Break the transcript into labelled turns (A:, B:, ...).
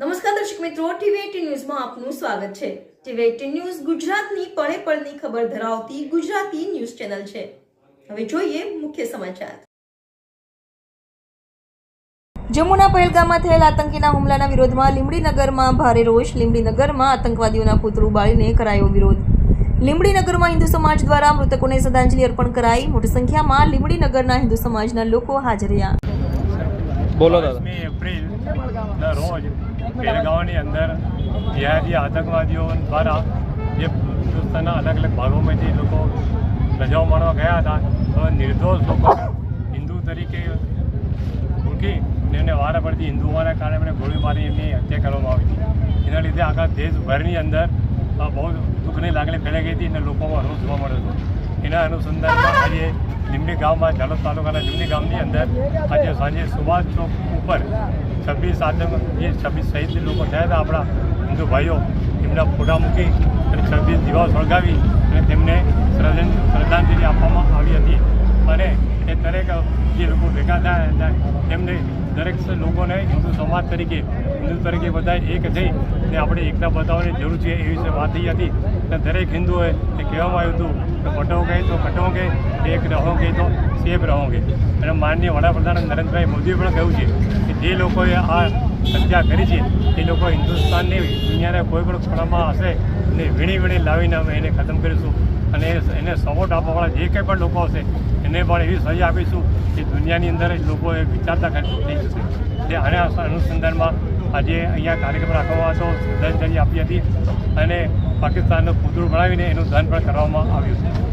A: નમસ્કાર દર્શક મિત્રો ટીવી એટીન ન્યૂઝમાં આપનું સ્વાગત છે. ટીવી એટીન ન્યૂઝ ગુજરાતની પળે પળની ખબર ધરાવતી ગુજરાતી ન્યૂઝ ચેનલ છે. હવે જોઈએ મુખ્ય સમાચાર. જમ્મુના પહેલગામમાં થયેલ આતંકીના હુમલાના વિરોધમાં લીંબડીનગરમાં ભારે રોષ. લીંબડીનગરમાં આતંકવાદીઓના પુતળું બાળીને કરાયો વિરોધ. લીંબડીનગરમાં હિન્દુ સમાજ દ્વારા મૃતકોને શ્રદ્ધાંજલિ અર્પણ કરાઈ. મોટી સંખ્યામાં લીંબડીનગરના હિન્દુ સમાજના લોકો હાજર રહ્યા.
B: બોલો
C: એપ્રિલના રોજ પહેલગાંવની અંદર જેહાદી આતંકવાદીઓ દ્વારા જે હિન્દુસ્તાનના અલગ અલગ ભાગોમાંથી લોકો રજાઓ માણવા ગયા હતા, તો નિર્દોષ લોકો હિન્દુ તરીકે ઓળખી એમને વારા પડતી હિન્દુ હોવાના કારણે એમને ગોળી મારી એમની હત્યા કરવામાં આવી હતી. એના લીધે આખા દેશભરની અંદર બહુ દુઃખની લાગણી ફેલાઈ ગઈ હતી અને લોકોમાં રોષ જોવા મળ્યો હતો. એના અનુસંધાનમાં આજે લીંબડી ગામમાં ઝાલોદ તાલુકાના લીમડી ગામની અંદર આજે સાંજે સુભાષ ચોક ઉપર છવ્વીસ આતંક છવ્વીસ શહીદ લોકો થયા હતા આપણા હિન્દુ ભાઈઓ એમના ફોટા મૂકી અને છવ્વીસ દીવા સળગાવી અને તેમને શ્રદ્ધાં- શ્રદ્ધાંજલિ આપવામાં આવી હતી અને એ દરેક, જે લોકો ભેગા થયા હતા તેમને દરેક લોકોને હિન્દુ સમાજ તરીકે, હિન્દુ તરીકે બધા એક થઈ ને આપણે એકતા બતાવવાની જરૂર છે એ વિશે વાત થઈ હતી. અને દરેક હિન્દુઓએ એ કહેવામાં આવ્યું હતું કે કટોગે તો કટોગે એક રહોગે તો સેફ રહોગે અને માનનીય વડાપ્રધાન નરેન્દ્રભાઈ મોદીએ પણ કહ્યું છે કે જે લોકોએ આ હત્યા કરી છે, એ લોકો હિન્દુસ્તાનની દુનિયાના કોઈ પણ ખૂણામાં હશે ને વીણી વીણી લાવીને અમે એને ખતમ કરીશું. અને એને સપોર્ટ આપવાવાળા જે કંઈ પણ લોકો હશે એને પણ એવી સજા આપીશું કે દુનિયાની અંદર જ લોકો એ વિચારતા કરી- થઈ જશે. એટલે આના અનુસંધાનમાં આજે અહીંયા કાર્યક્રમ રાખવામાં હતો, શ્રદ્ધાંજલિ આપી હતી અને પાકિસ્તાનનું પુતળું બનાવીને એનું દહન પણ કરવામાં આવ્યું છે.